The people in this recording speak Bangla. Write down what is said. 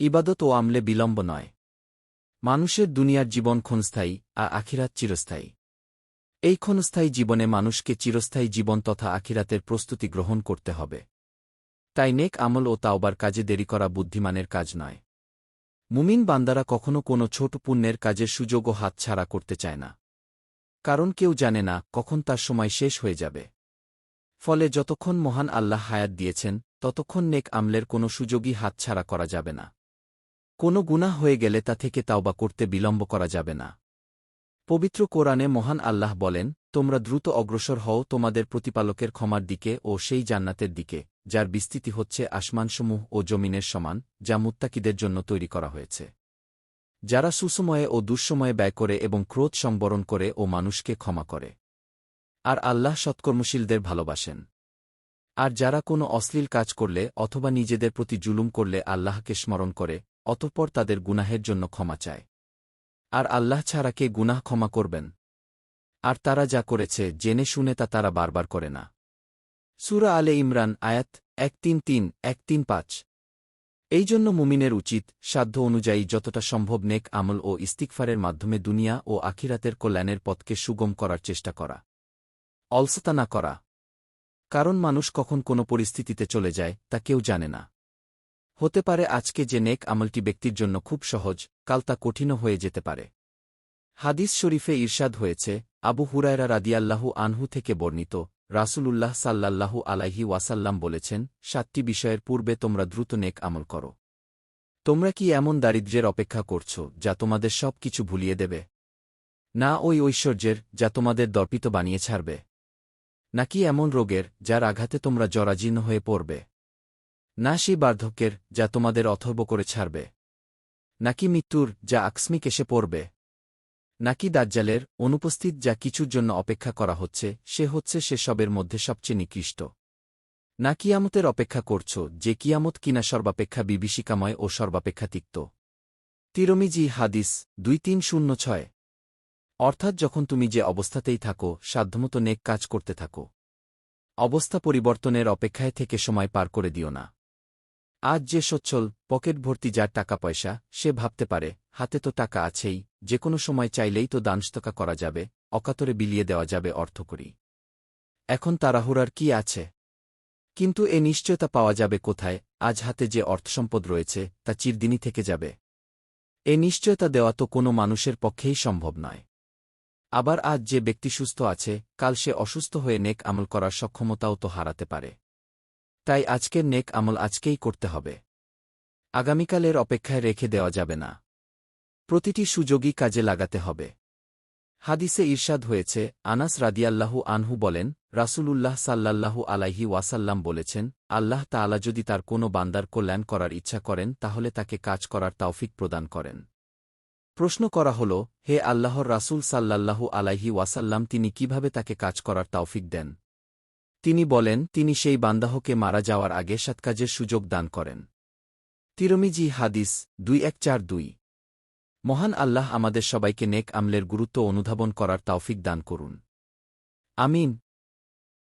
ইবাদত ও আমলে বিলম্ব নয়। মানুষের দুনিয়ার জীবন ক্ষণস্থায়ী, আর আখিরাত চিরস্থায়ী। এই ক্ষণস্থায়ী জীবনে মানুষকে চিরস্থায়ী জীবন তথা আখিরাতের প্রস্তুতি গ্রহণ করতে হবে। তাই নেক আমল ও তাওবার কাজে দেরি করা বুদ্ধিমানের কাজ নয়। মুমিন বান্দারা কখনো কোনো ছোট পুণ্যের কাজের সুযোগও হাতছাড়া করতে চায় না। কারণ কেউ জানে না কখন তার সময় শেষ হয়ে যাবে। ফলে যতক্ষণ মহান আল্লাহ হায়াত দিয়েছেন, ততক্ষণ নেক আমলের কোনো সুযোগই হাতছাড়া করা যাবে না। কোনো গুনাহ হয়ে গেলে তা থেকে তাওবা করতে বিলম্ব করা যাবে না। পবিত্র কোরআনে মহান আল্লাহ বলেন, তোমরা দ্রুত অগ্রসর হও তোমাদের প্রতিপালকের ক্ষমার দিকে ও সেই জান্নাতের দিকে, যার বিস্তৃতি হচ্ছে আসমানসমূহ ও জমিনের সমান, যা মুত্তাকিদের জন্য তৈরি করা হয়েছে। যারা সুসময়ে ও দুঃসময়ে ব্যয় করে এবং ক্রোধ সংবরণ করে ও মানুষকে ক্ষমা করে। আর আল্লাহ সৎকর্মশীলদের ভালোবাসেন। আর যারা কোনো অশ্লীল কাজ করলে অথবা নিজেদের প্রতি জুলুম করলে আল্লাহকে স্মরণ করে অতঃপর তাদের গুনাহের জন্য ক্ষমা চায়। আর আল্লাহ ছাড়া কে গুনাহ ক্ষমা করবেন? আর তারা যা করেছে, জেনে শুনে তা তারা বারবার করে না। সুরা আলে ইমরান, আয়াত এক তিন তিন, এক তিন পাঁচ। এই জন্য মুমিনের উচিত সাধ্য অনুযায়ী যতটা সম্ভব নেক আমল ও ইস্তিকফারের মাধ্যমে দুনিয়া ও আখিরাতের কল্যাণের পথকে সুগম করার চেষ্টা করা। অলসতা না করা। কারণ মানুষ কখন কোনো পরিস্থিতিতে চলে যায়, তা কেউ জানে না। হতে পারে আজকে যে নেক আমলটি ব্যক্তির জন্য খুব সহজ, কাল তা কঠিনও হয়ে যেতে পারে। হাদিস শরীফে ঈর্ষাদ হয়েছে, আবু হুরায়রা রাদিয়াল্লাহু আনহু থেকে বর্ণিত, রাসূলুল্লাহ সাল্লাল্লাহু আলাইহি ওয়াসাল্লাম বলেছেন, সাতটি বিষয়ের পূর্বে তোমরা দ্রুত নেক আমল করো। তোমরা কি এমন দারিদ্র্যের অপেক্ষা করছ যা তোমাদের সব কিছু ভুলিয়ে দেবে? না ওই ঐশ্বর্যের, যা তোমাদের দর্পিত বানিয়ে ছাড়বে? নাকি এমন রোগের, যার আঘাতে তোমরা জরাজীর্ণ হয়ে পড়বে? না সেই বার্ধক্যের যা তোমাদের অথর্ব করে ছাড়বে। নাকি মৃত্যুর যা আকস্মিক এসে পড়বে। নাকি দাজ্জালের অনুপস্থিত যা কিছুর জন্য অপেক্ষা করা হচ্ছে, সে হচ্ছে সেসবের মধ্যে সবচেয়ে নিকৃষ্ট। না কিয়ামতের অপেক্ষা করছ, যে কিয়ামত কিনা সর্বাপেক্ষা বিভীষিকাময় ও সর্বাপেক্ষা তিক্ত তিরমিজি হাদিস দুই তিন শূন্য ছয়। অর্থাৎ যখন তুমি যে অবস্থাতেই থাকো, সাধ্যমতো নেক কাজ করতে থাকো। অবস্থা পরিবর্তনের অপেক্ষায় থেকে সময় পার করে দিও না। আজ যে সচ্ছল, পকেট ভর্তি যার টাকা পয়সা, সে ভাবতে পারে, হাতে তো টাকা আছেই, যে কোনো সময় চাইলেই তো দানস্তকা করা যাবে, অকাতরে বিলিয়ে দেওয়া যাবে অর্থ করি এখন তাড়াহুড়ার কি আছে? কিন্তু এ নিশ্চয়তা পাওয়া যাবে কোথায়, আজ হাতে যে অর্থসম্পদ রয়েছে, তা চিরদিনই থেকে যাবে। এ নিশ্চয়তা দেওয়া তো কোনো মানুষের পক্ষেই সম্ভব নয়। আবার আজ যে ব্যক্তি সুস্থ আছে, কাল সে অসুস্থ হয়ে নেক আমল করার সক্ষমতাও তো হারাতে পারে। তাই আজকের নেক আমল আজকেই করতে হবে। আগামীকালের অপেক্ষায় রেখে দেওয়া যাবে না। প্রতিটি সুযোগই কাজে লাগাতে হবে। হাদিসে ঈর্ষাদ হয়েছে, আনাস রাদিয়াল্লাহু আনহু বলেন, রাসূলুল্লাহ সাল্লাল্লাহু আলাইহি ওয়াসাল্লাম বলেছেন, আল্লাহ তাআলা যদি তার কোনো বান্দার কল্যাণ করার ইচ্ছা করেন, তাহলে তাকে কাজ করার তাওফিক প্রদান করেন। প্রশ্ন করা হল, হে আল্লাহর রাসূল সাল্লাল্লাহু আলাইহি ওয়াসাল্লাম, তিনি কীভাবে তাকে কাজ করার তাওফিক দেন? তিনি বলেন, তিনি সেই বান্দাহকে মারা যাওয়ার আগে সৎকাজের সুযোগ দান করেন। তিরমিজি হাদিস, দুই এক চার দুই। মহান আল্লাহ আমাদের সবাইকে নেক আমলের গুরুত্ব অনুধাবন করার তাওফিক দান করুন। আমিন।